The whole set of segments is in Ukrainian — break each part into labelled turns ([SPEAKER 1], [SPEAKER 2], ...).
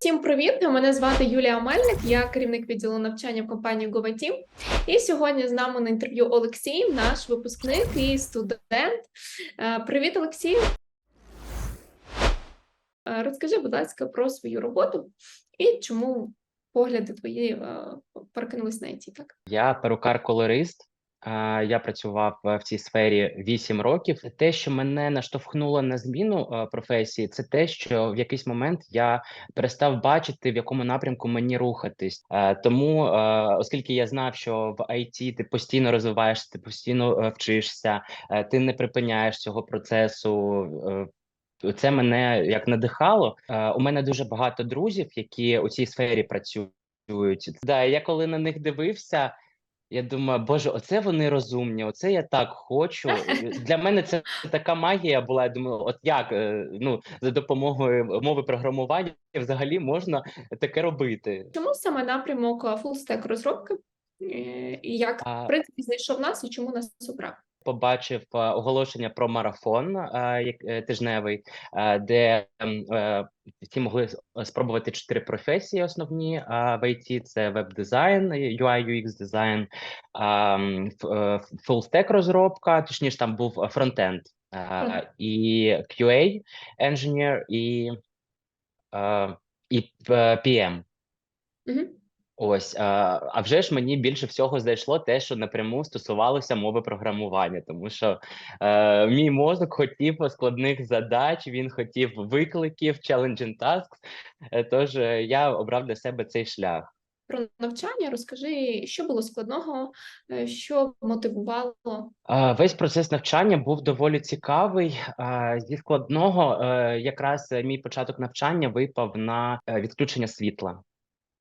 [SPEAKER 1] Всім привіт! Мене звати Юлія Мельник, я керівник відділу навчання в компанії GoVT. І сьогодні з нами на інтерв'ю Олексій, наш випускник і студент. Е, Привіт, Олексій! Е, Розкажи, будь ласка, про свою роботу і чому погляди твої е, перекинулись на IT, так?
[SPEAKER 2] Я перукар-колорист. Я працював в цій сфері 8 років. Те, що мене наштовхнуло на зміну е, професії, це те, що в якийсь момент я перестав бачити, в якому напрямку мені рухатись. Е, Тому, е, оскільки я знав, що в IT ти постійно розвиваєшся, ти постійно вчишся, ти не припиняєш цього процесу. Це мене як надихало. У мене дуже багато друзів, які у цій сфері працюють. Да, я коли на них дивився. Я думаю, боже, оце вони розумні, оце я так хочу. Для мене це така магія була. Я думаю, от як е, ну за допомогою мови програмування взагалі можна таке робити.
[SPEAKER 1] Чому саме напрямок full-stack розробки? Е, І як, в принципі, знайшов нас і чому нас обрав?
[SPEAKER 2] Побачив е, оголошення про марафон е, як- е, тижневий, де всі могли спробувати чотири професії основні в IT. Це веб-дизайн, UI, UX дизайн, full-stack розробка, точніше там був фронтенд і QA engineer, і, і PM.
[SPEAKER 1] Мгм.
[SPEAKER 2] Ось, а, а вже ж мені більше всього зайшло те, що напряму стосувалося мови програмування, тому що е, мій мозок хотів складних задач, він хотів викликів, challenging tasks, е, Тож е, я обрав для себе цей шлях.
[SPEAKER 1] Про навчання розкажи, що було складного, е, що мотивувало.
[SPEAKER 2] Весь процес навчання був доволі цікавий. Зі складного якраз мій початок навчання випав на відключення світла.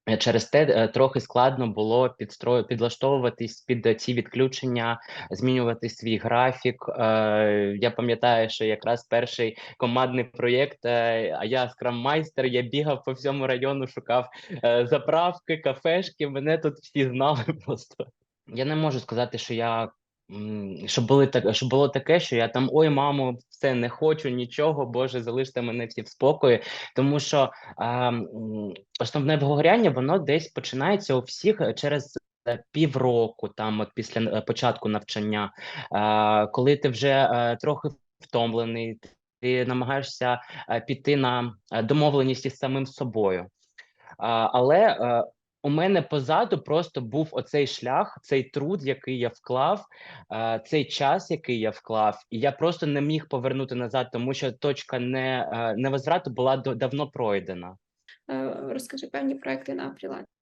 [SPEAKER 2] Е, Через те е, трохи складно було підстрою підлаштовуватись під ці відключення, змінювати свій графік. Е, Я пам'ятаю, що якраз перший командний проєкт, а я скрам-майстер, я бігав по всьому району, шукав заправки, кафешки. Мене тут всі знали просто. Я не можу сказати, що я. Щоб були так, щоб було таке, що я там ой, мамо, все не хочу нічого, Боже, залиште мене всі в спокої. Тому що а, основне вигоряння воно десь починається у всіх е, через е, півроку, там от після е, початку навчання, а, коли ти вже е, трохи втомлений, ти намагаєшся е, піти на домовленість із самим собою. А, але у мене позаду просто був оцей шлях, цей труд, який я вклав, е, цей час, який я вклав, і я просто не міг повернути назад, тому що точка не, е, була давно пройдена.
[SPEAKER 1] Е, Розкажи певні проекти на фрілансі.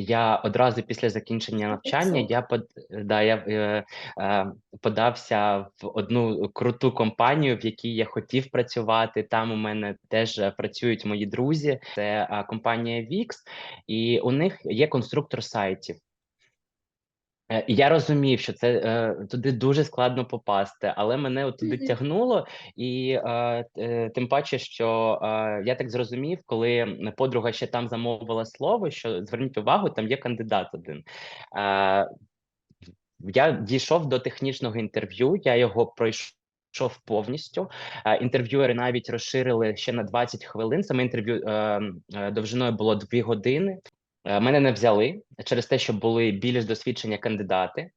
[SPEAKER 2] Я одразу після закінчення навчання я под да я е, е, подався в одну круту компанію, в якій я хотів працювати. Там у мене теж працюють мої друзі. Це компанія Вікс, і у них є конструктор сайтів. Е, Я розумів, що це е, туди дуже складно попасти, але мене от туди
[SPEAKER 1] Мгм.
[SPEAKER 2] тягнуло, і е, е, тим паче, що е, я так зрозумів, коли подруга ще там замовила слово, що зверніть увагу, там є кандидат один. Е, я дійшов до технічного інтерв'ю, я його пройшов повністю. Е, Інтерв'юери навіть розширили ще на 20 хвилин. Саме інтерв'ю е, е, довжиною було 2 години. Е, Мене не взяли через те, що були більш досвідчені кандидати.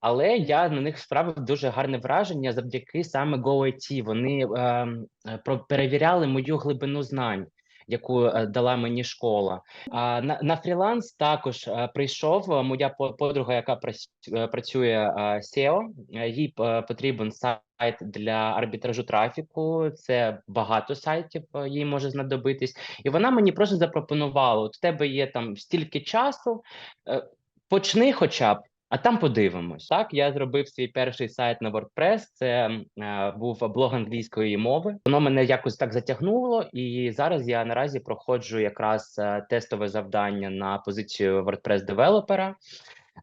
[SPEAKER 2] Але я на них справив дуже гарне враження завдяки саме GoIT. Вони ем, е, перевіряли мою глибину знань, яку е, дала мені школа. А на, на фріланс також е, прийшов е, моя подруга, яка працює SEO. Їй потрібен сайт для арбітражу трафіку. Це багато сайтів їй може знадобитись, і вона мені просто запропонувала: у тебе є там стільки часу, почни, хоча б. А там подивимось. Так, я зробив свій перший сайт на WordPress. Це е, був блог англійської мови. Воно мене якось так затягнуло, і зараз я наразі проходжу якраз е, тестове завдання на позицію WordPress девелопера.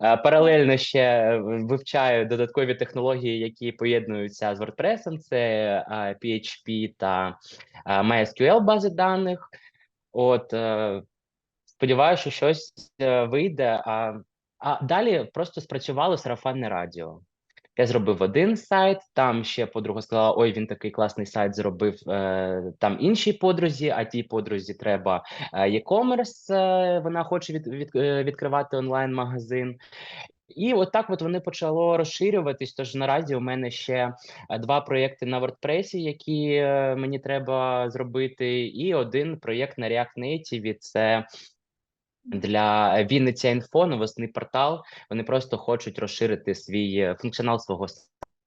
[SPEAKER 2] Е, Паралельно ще е, вивчаю додаткові технології, які поєднуються з WordPress. Це е, PHP та е, MySQL бази даних. От е, сподіваюся, що щось е, вийде. А, а далі просто спрацювало сарафанне радіо. Я зробив один сайт, там ще подруга сказала: ой, він такий класний сайт зробив е, там іншій подрузі, а тій подрузі треба е, e-commerce, е, вона хоче від, від, відкривати онлайн-магазин. І от от вони почало розширюватись. Тож наразі у мене ще два проєкти на WordPress, які мені треба зробити, і один проєкт на React Native. Це для Вінниця Інфо, новосний портал. Вони просто хочуть розширити свій е, функціонал свого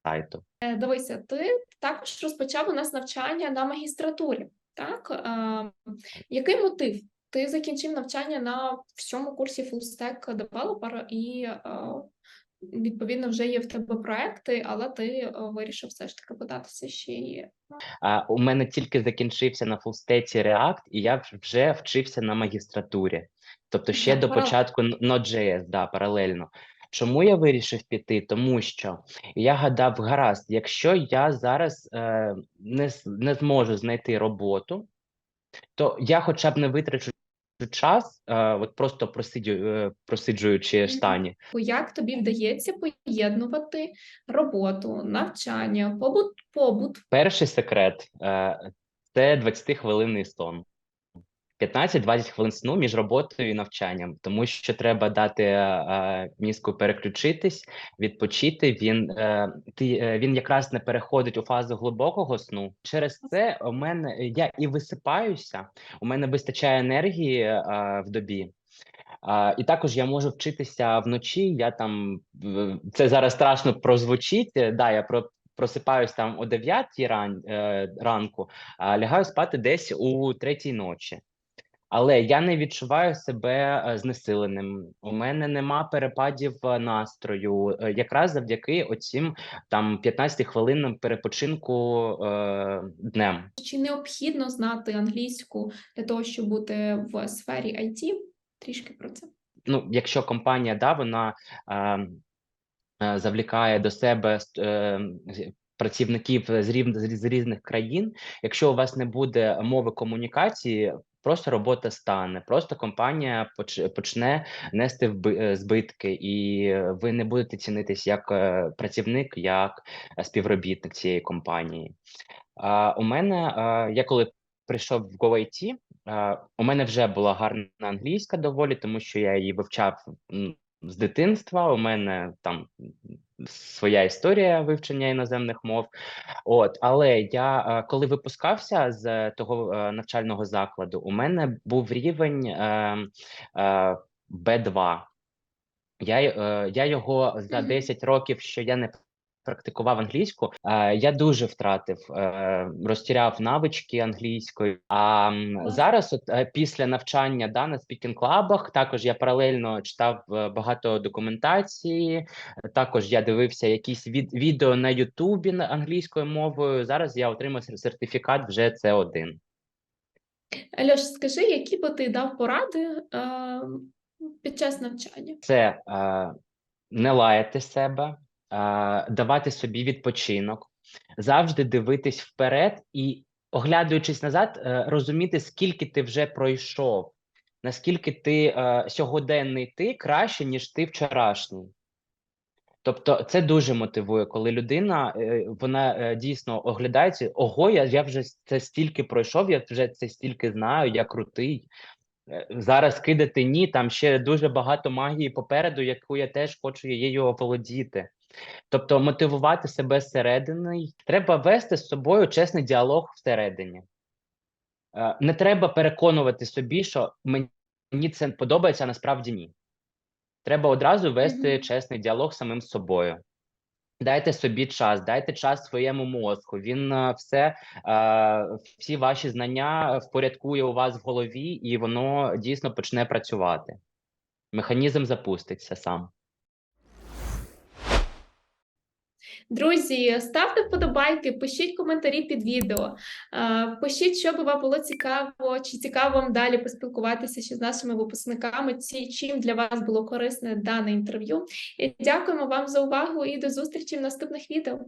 [SPEAKER 2] сайту.
[SPEAKER 1] Е, Дивися, ти також розпочав у нас навчання на магістратурі. Так? Е, який мотив? Ти закінчив навчання на всьому курсі Full Stack Developer і е, відповідно вже є в тебе проекти, але ти е, вирішив все ж таки податися ще й
[SPEAKER 2] А у мене тільки закінчився на фулстеці React, і я вже вчився на магістратурі. Тобто ще
[SPEAKER 1] Так,
[SPEAKER 2] до
[SPEAKER 1] паралельно.
[SPEAKER 2] початку Node.js, да, паралельно. Чому я вирішив піти? Тому що я гадав, гаразд, якщо я зараз е, не, не зможу знайти роботу, то я хоча б не витрачу час, е, от просто просидю, е, просиджуючи штані.
[SPEAKER 1] як тобі вдається поєднувати роботу, навчання, побут, побут.
[SPEAKER 2] Перший секрет е, це 20-хвилинний сон. 15-20 хвилин сну між роботою і навчанням, тому що треба дати е, мізку переключитись, відпочити. Він, е, ти, е, він якраз не переходить у фазу глибокого сну. Через це у мене я і висипаюся, у мене вистачає енергії е, в добі. А, і також я можу вчитися вночі. Я там це зараз страшно прозвучить. е, Да, я про просипаюсь там о 9 ран, е, ранку, а лягаю спати десь у третій ночі. Але я не відчуваю себе е, знесиленим. У мене нема перепадів е, настрою, е, якраз завдяки оцім там 15 хвилинам перепочинку е, днем.
[SPEAKER 1] Чи необхідно знати англійську для того, щоб бути в сфері IT? Трішки про це.
[SPEAKER 2] ну, якщо компанія да, вона е, завлікає до себе е, працівників з рів з різних країн, якщо у вас не буде мови комунікації, просто робота стане, просто компанія почне нести е, збитки, і ви не будете цінитись як е, працівник, як е, співробітник цієї компанії. У мене е, я коли прийшов в GoIT, е, у мене вже була гарна англійська доволі, тому що я її вивчав з дитинства. У мене там своя історія вивчення іноземних мов. От, але я е, коли випускався з того е, навчального закладу, у мене був рівень е, е, B2. Я, я його за 10 років, що я не практикував англійську, е, я дуже втратив, е, розтіряв навички англійської. А зараз, от е, після навчання да, на спікінг клабах, також я паралельно читав багато документації. Також я дивився якісь від, відео на Ютубі англійською мовою. Зараз я отримав сертифікат вже С1.
[SPEAKER 1] Альош, скажи, які би ти дав поради е, під час навчання?
[SPEAKER 2] це е, не лаяти себе, давати собі відпочинок, завжди дивитись вперед і, оглядуючись назад, е, розуміти, скільки ти вже пройшов, наскільки ти е, сьогоденний ти краще, ніж ти вчорашній. Тобто це дуже мотивує, коли людина е, вона дійсно оглядається. Ого, я, я вже це стільки пройшов, я вже це стільки знаю, я крутий. Зараз кидати ні, там ще дуже багато магії попереду, яку я теж хочу її оволодіти. Тобто мотивувати себе зсередини. Треба вести з собою чесний діалог всередині. Е, Не треба переконувати собі, що мені це подобається, а насправді ні. Треба одразу вести
[SPEAKER 1] Мгм.
[SPEAKER 2] чесний діалог з самим собою. Дайте собі час, дайте час своєму мозку. Він е, все, е, всі ваші знання впорядкує у вас в голові, і воно дійсно почне працювати. Механізм запуститься сам.
[SPEAKER 1] Друзі, ставте вподобайки, пишіть коментарі під відео, е, пишіть, що би вам було цікаво, чи цікаво вам далі поспілкуватися ще з нашими випускниками, чим для вас було корисне дане інтерв'ю. Дякуємо вам за увагу і до зустрічі в наступних відео.